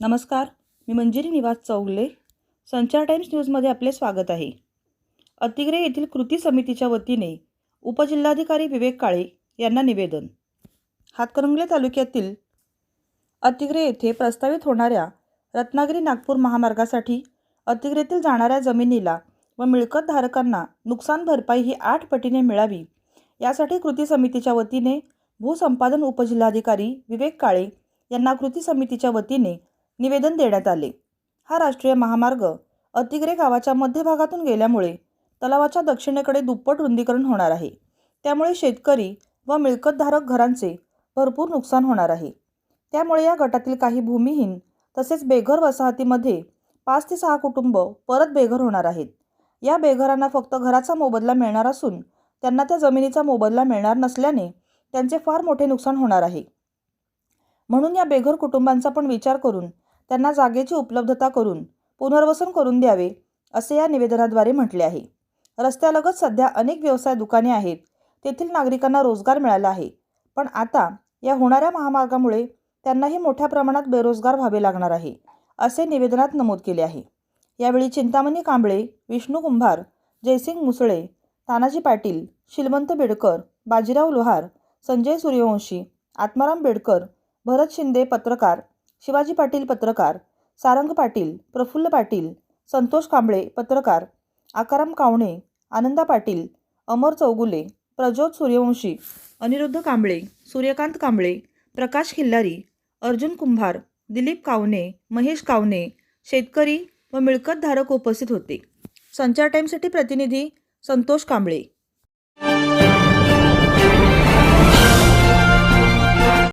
नमस्कार मी मंजिरी निवास चौगले संचार टाइम्स न्यूजमध्ये आपले स्वागत आहे. अतिग्रे येथील कृती समितीच्या वतीने उपजिल्हाधिकारी विवेक काळे यांना निवेदन. हातकणंगले तालुक्यातील अतिग्रे येथे प्रस्तावित होणाऱ्या रत्नागिरी नागपूर महामार्गासाठी अतिग्रेतील जाणाऱ्या जमिनीला व मिळकत धारकांना नुकसान भरपाई ही आठ पटीने मिळावी यासाठी कृती समितीच्या वतीने भूसंपादन उपजिल्हाधिकारी विवेक काळे यांना कृती समितीच्या वतीने निवेदन देण्यात आले. हा राष्ट्रीय महामार्ग अतिग्रे गावाच्या मध्यभागातून गेल्यामुळे तलावाच्या दक्षिणेकडे दुप्पट रुंदीकरण होणार आहे. त्यामुळे शेतकरी व मिळकतधारक घरांचे भरपूर नुकसान होणार आहे. त्यामुळे या गटातील काही भूमिहीन तसेच बेघर वसाहतीमध्ये पाच ते सहा कुटुंब परत बेघर होणार आहेत. या बेघरांना फक्त घराचा मोबदला मिळणार असून त्यांना त्या जमिनीचा मोबदला मिळणार नसल्याने त्यांचे फार मोठे नुकसान होणार आहे. म्हणून या बेघर कुटुंबांचा पण विचार करून त्यांना जागेची उपलब्धता करून पुनर्वसन करून द्यावे असे या निवेदनाद्वारे म्हटले आहे. रस्त्यालगत सध्या अनेक व्यवसाय दुकाने आहेत तेथील नागरिकांना रोजगार मिळाला आहे. पण आता या होणाऱ्या महामार्गामुळे त्यांनाही मोठ्या प्रमाणात बेरोजगार व्हावे लागणार आहे असे निवेदनात नमूद केले आहे. यावेळी चिंतामणी कांबळे विष्णू कुंभार जयसिंग मुसळे तानाजी पाटील शिलवंत बेडकर बाजीराव लोहार संजय सूर्यवंशी आत्माराम बेडकर भरत शिंदे पत्रकार शिवाजी पाटील पत्रकार सारंग पाटील प्रफुल्ल पाटील संतोष कांबळे पत्रकार आकाराम कावणे आनंदा पाटील अमर चौगुले प्रज्योत सूर्यवंशी अनिरुद्ध कांबळे सूर्यकांत कांबळे प्रकाश खिल्लारी अर्जुन कुंभार दिलीप कावणे महेश कावणे शेतकरी व मिळकतधारक उपस्थित होते. संचार टाईमसाठी प्रतिनिधी संतोष कांबळे.